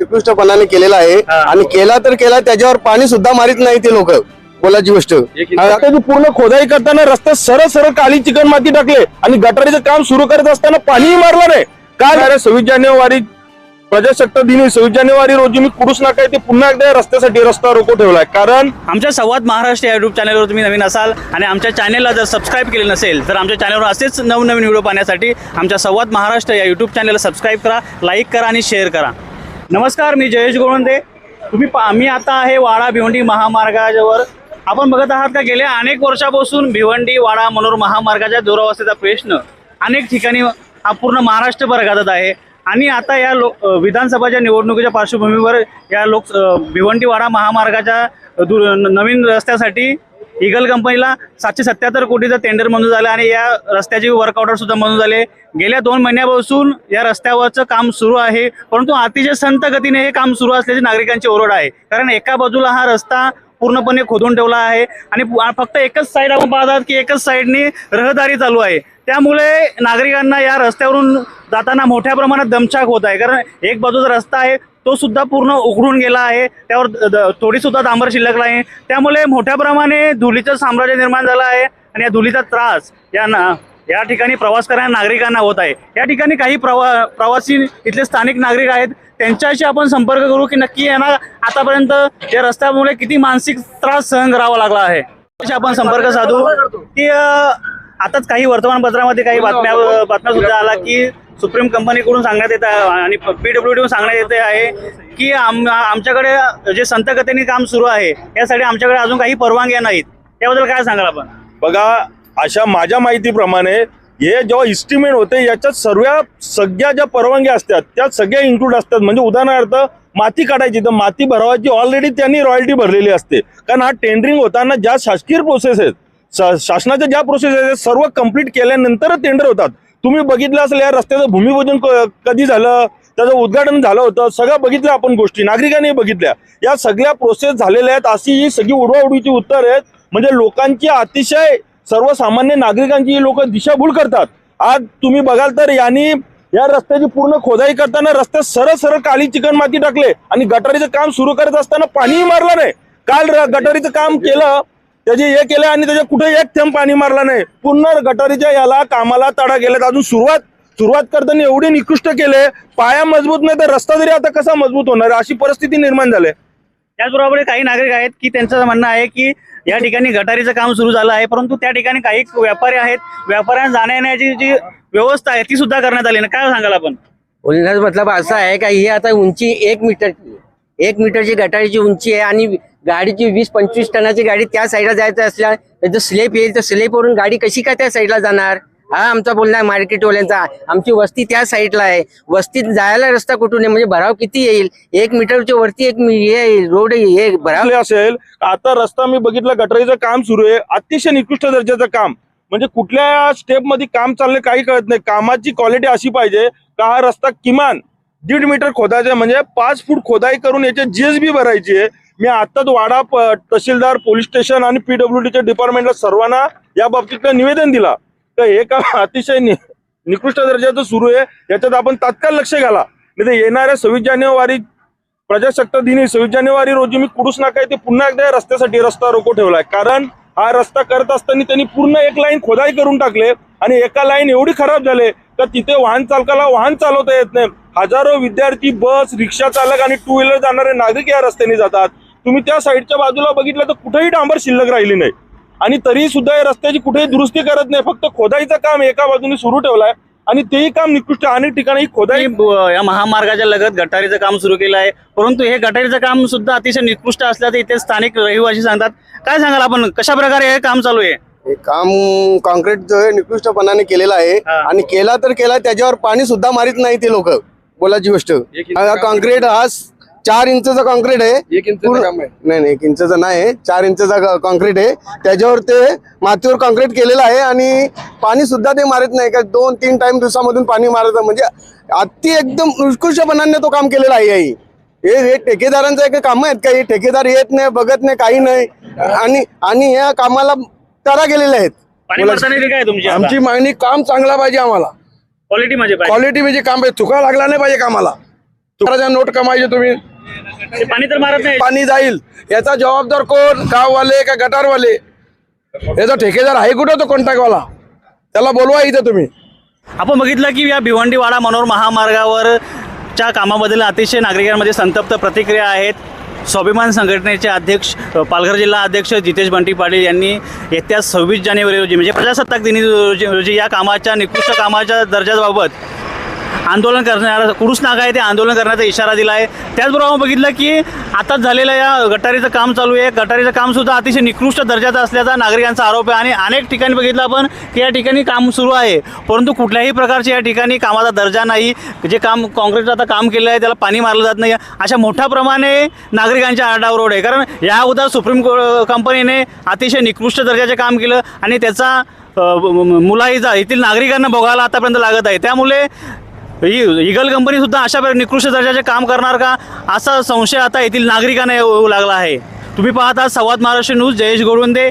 निकृष्टपणाने केलेला आहे. आणि केला तर केला त्याच्यावर पाणी सुद्धा मारित नाही ते लोक. बोलाची गोष्ट. पूर्ण खोदाई करताना रस्त्यात सरळ सरळ काळी चिकन माती टाकले आणि गटारीचं काम सुरू करत असताना पाणीही मारलं नाही. काल अरे सव्वीस जानेवारी प्रजासत्ताक दिनी सव्वीस जानेवारी रोजी मी कुडूस नाका येथे पुन्हा एकदा रस्त्यासाठी रस्ता रोको ठेवलाय. कारण आमच्या संवाद महाराष्ट्र या युट्यूब चॅनलवर तुम्ही नवीन असाल आणि आमच्या चॅनलला जर सबस्क्राईब केले नसेल तर आमच्या चॅनलवर असेच नवनवीन व्हिडिओ पाहण्यासाठी आमच्या संवाद महाराष्ट्र या युट्यूब चॅनलला सबस्क्राईब करा लाईक करा आणि शेअर करा. नमस्कार मी जयेश गोळंदे. तुम्ही पा मी आता आहे वाडा भिवंडी महामार्गावर आपण बघत आहात का गेल्या अनेक वर्षापासून भिवंडी वाडा मनोर महामार्गाच्या दुरावस्थेचा प्रश्न अनेक ठिकाणी हा पूर्ण महाराष्ट्रभर गाजत आहे. आणि आता या लो विधानसभाच्या निवडणुकीच्या पार्श्वभूमीवर या लोक भिवंडी वाडा महामार्गाच्या दु न- नवीन रस्त्यासाठी इगल कंपनीला सातशे सत्याहत्तर कोटीचं टेंडर मंजूर झालं आणि या रस्त्याचे वर्क ऑर्डर सुद्धा मंजूर झाले. गेल्या दोन महिन्यापासून या रस्त्यावरचं काम सुरू आहे परंतु अतिशय संत गतीने हे काम सुरू असल्याची नागरिकांची ओरड आहे. कारण एका बाजूला हा रस्ता पूर्णपणे खोदून ठेवला आहे आणि फक्त एकच साईड आपण पाहतात की एकच साईडने रहदारी चालू आहे. त्यामुळे नागरिकांना या रस्त्यावरून जाताना मोठ्या प्रमाणात दमछाक होत आहे. कारण एक बाजूचा रस्ता आहे तो सुद्धा पूर्ण उघडून गेला आहे. त्यावर द- थोडी सुद्धा डांबर शिल्लक आहे त्यामुळे मोठ्या प्रमाणे धुलीचं साम्राज्य निर्माण झालं आहे आणि या धुलीचा त्रास या ना या ठिकाणी प्रवास करणाऱ्या नागरिकांना होत आहे. या ठिकाणी काही प्रवा प्रवासी इथले स्थानिक नागरिक आहेत. त्यांच्याशी आपण संपर्क करू की नक्की यांना आतापर्यंत या रस्त्यामुळे किती मानसिक त्रास सहन करावा लागला आहे. आपण संपर्क साधू. की आताच काही वर्तमानपत्रामध्ये काही बातम्या बातम्या सुद्धा आला की सुप्रीम कंपनीकडून सांगण्यात येत आहे आणि पीडब्ल्यूडीकडून सांगण्यात येते आहे की आम आमच्याकडे जे संत काम सुरू आहे यासाठी आमच्याकडे अजून काही परवानग्या नाहीत. त्याबद्दल काय सांगाल आपण? बघा अशा माझ्या माहितीप्रमाणे हे जेव्हा इस्टिमेट होते याच्यात सर्व सगळ्या ज्या परवानग्या असतात त्या सगळ्या इन्क्लूड असतात. म्हणजे उदाहरणार्थ माती काढायची तर माती भरवायची ऑलरेडी त्यांनी रॉयल्टी भरलेली असते. कारण हा टेंडरिंग होताना ज्या शासकीय प्रोसेस आहेत शासनाच्या ज्या प्रोसेस आहेत सर्व कंप्लीट केल्यानंतरच टेंडर होतात. तुम्ही बघितलं असेल या रस्त्याचं भूमिपूजन कधी झालं त्याचं उद्घाटन झालं होतं सगळं बघितलं आपण गोष्टी नागरिकांनी बघितल्या. या सगळ्या प्रोसेस झालेल्या आहेत अशी ही सगळी उडवाउडीची उत्तर आहेत. म्हणजे लोकांची अतिशय सर्वसामान्य नागरिकांची लोक दिशाभूल करतात. आज तुम्ही बघाल तर यांनी या रस्त्याची पूर्ण खोदाई करताना रस्त्यात सरळ सरळ काळी चिकन माती टाकले आणि गटारीचं काम सुरू करत असताना पाणीही मारलं नाही. काल गटारीचं काम केलं त्याचे हे केलं आणि त्याच्या कुठे एक थेंब पाणी मारलं नाही. पूर्ण गटारीच्या याला कामाला तडा गेल्यात अजून सुरुवात सुरुवात करताना एवढे निकृष्ट केले. पाया मजबूत नाही तर रस्ता तरी आता कसा मजबूत होणार? अशी परिस्थिती निर्माण झाली त्याचबरोबर काही नागरिक आहेत की त्यांचं म्हणणं आहे की या ठिकाणी गटारीचं काम सुरू झालं आहे. परंतु त्या ठिकाणी काही व्यापारी आहेत. व्यापाऱ्यांना जाण्या येण्याची जी व्यवस्था आहे ती सुद्धा करण्यात आली ना काय सांगाल आपण? बोलण्याचा मतलब असा आहे का ही आता उंची एक मीटरची आहे. एक मीटरची गटारीची उंची आहे आणि गाडीची वीस पंचवीस टनाची गाडी त्या साईडला जायचं असल्या तर स्लेप येईल तर स्लेपवरून गाडी कशी काय त्या साईडला जाणार? हा आमचा बोलणं आहे मार्केटवाल्यांचा. आमची वस्ती त्या साईडला आहे. वस्तीत जायला रस्ता कुठून आहे? म्हणजे भराव किती येईल? एक मीटरच्या वरती एक येईल रोड हे भराव. असेल? आता रस्ता मी बघितला गटरीचं काम सुरू आहे. अतिशय निकृष्ट दर्जाचं काम. म्हणजे कुठल्या स्टेपमध्ये काम चाललंय काही कळत नाही. कामाची क्वालिटी अशी पाहिजे का हा रस्ता किमान दीड मीटर खोदायचा म्हणजे पाच फूट खोदाई करून याचे जीएसबी भरायची आहे. मी आताच वाडा तहसीलदार पोलीस स्टेशन आणि पीडब्ल्यूडीच्या डिपार्टमेंटला सर्वांना या बाबतीतलं निवेदन दिला. तर हे काम अतिशय निकृष्ट दर्जाचं सुरू आहे. याच्यात आपण तात्काळ लक्ष घाला. नाही तर येणाऱ्या सव्वीस जानेवारी प्रजासत्ताक दिनी सव्वीस जानेवारी रोजी मी कुडूस नाका येथे पुन्हा एकदा या रस्त्यासाठी रस्ता रोको ठेवलाय. कारण हा रस्ता करत असताना त्यांनी पूर्ण एक लाईन खोदाई करून टाकले आणि एका लाईन एवढी खराब झाले तर तिथे वाहन चालकाला वाहन चालवता येत नाही. हजारो विद्यार्थी बस रिक्षा चालक आणि टू व्हीलर जाणारे नागरिक या रस्त्याने जातात. तुम्ही त्या साईडच्या बाजूला बघितलं तर कुठेही डांबर शिल्लक राहिली नाही. आणि तरी सुद्धा या रस्त्याची कुठेही दुरुस्ती करत नाही. फक्त खोदाईचं काम एका बाजूने सुरू ठेवलंय आणि तेही काम निकृष्ट. अनेक ठिकाणी ही खोदाई या महामार्गाच्या लगत गटारीचं काम सुरू केलं आहे. परंतु हे गटारीचं काम सुद्धा अतिशय निकृष्ट असल्याचं इथे स्थानिक रहिवासी सांगतात. काय सांगाल आपण? कशा प्रकारे हे काम चालू आहे? हे काम कॉन्क्रीट जो आहे निकृष्टपणाने केलेलं आहे. आणि केला तर केला त्याच्यावर पाणी सुद्धा मारित नाही ते लोक. बोलाची गोष्ट. हा कॉन्क्रीट हा चार इंचचा कॉन्क्रीट आहे. पूर्ण- नाही नाही एक इंचचा नाही. आहे चार इंचचा कॉन्क्रीट आहे. त्याच्यावर ते मातीवर कॉन्क्रीट केलेलं आहे आणि पाणी सुद्धा ते मारत नाही. का दोन तीन टाइम दिवसामधून पाणी मारत. म्हणजे अति एकदम उत्कृष्टपणाने तो काम केलेला आहे आई. हे हे ठेकेदारांचं एक काम आहेत का? हे ठेकेदार येत नाही बघत नाही काही नाही. आणि आणि या कामाला तरा गेलेले आहेत. आमची मागणी काम चांगला पाहिजे आम्हाला. क्वालिटी म्हणजे पाहिजे. क्वालिटी म्हणजे काम पाहिजे चुका लागला नाही पाहिजे कामाला. नोट कमायचे तुम्ही. ते पाणी तर मारत नाही. पाणी जाईल. याचा जबाबदार कोण? गाववाले का गटारवाले? याचा ठेकेदार आहे कुठं तो कॉन्ट्रॅक्टवाला त्याला बोलवा इथं तुम्ही. आपण बघितलं की या भिवंडीवाडा मनोर महामार्गावर च्या कामाबद्दल अतिशय नागरिकांमध्ये संतप्त प्रतिक्रिया आहेत. स्वाभिमान संघटनेचे अध्यक्ष पालघर जिल्हा अध्यक्ष जितेश बंटी पाटील यांनी येत्या सव्वीस जानेवारी रोजी म्हणजे प्रजासत्ताक दिनी रोजी रोजी या कामाच्या निकृष्ट कामाच्या दर्जाबाबत आंदोलन करणारा कुरुस नागा आहे ते आंदोलन करण्याचा इशारा दिला आहे त्याचबरोबर आपण बघितलं की आताच झालेलं या गटारीचं काम चालू आहे. गटारीचं कामसुद्धा अतिशय निकृष्ट दर्जाचं असल्याचा नागरिकांचा आरोप आहे. आणि अनेक ठिकाणी बघितलं आपण की या ठिकाणी काम सुरू आहे. परंतु कुठल्याही प्रकारचे या ठिकाणी कामाचा दर्जा नाही. जे काम काँग्रेसचं आता काम केलं आहे त्याला पाणी मारलं जात नाही. अशा मोठ्या प्रमाणे नागरिकांच्या आरडाओरड आहे. कारण या अगोदर सुप्रीम को कंपनीने अतिशय निकृष्ट दर्जाचे काम केलं. आणि त्याचा अ, येथील नागरिकांना बघायला आतापर्यंत लागत आहे. त्यामुळे ही इगल कंपनी सुद्धा अशा प्रकारे निकृष्ट दर्जाचे काम करणार का? असा संशय आता येथील नागरिकांना येऊ लागला आहे. तुम्ही पाहता संवाद महाराष्ट्र न्यूज जयेश गोडवंदे.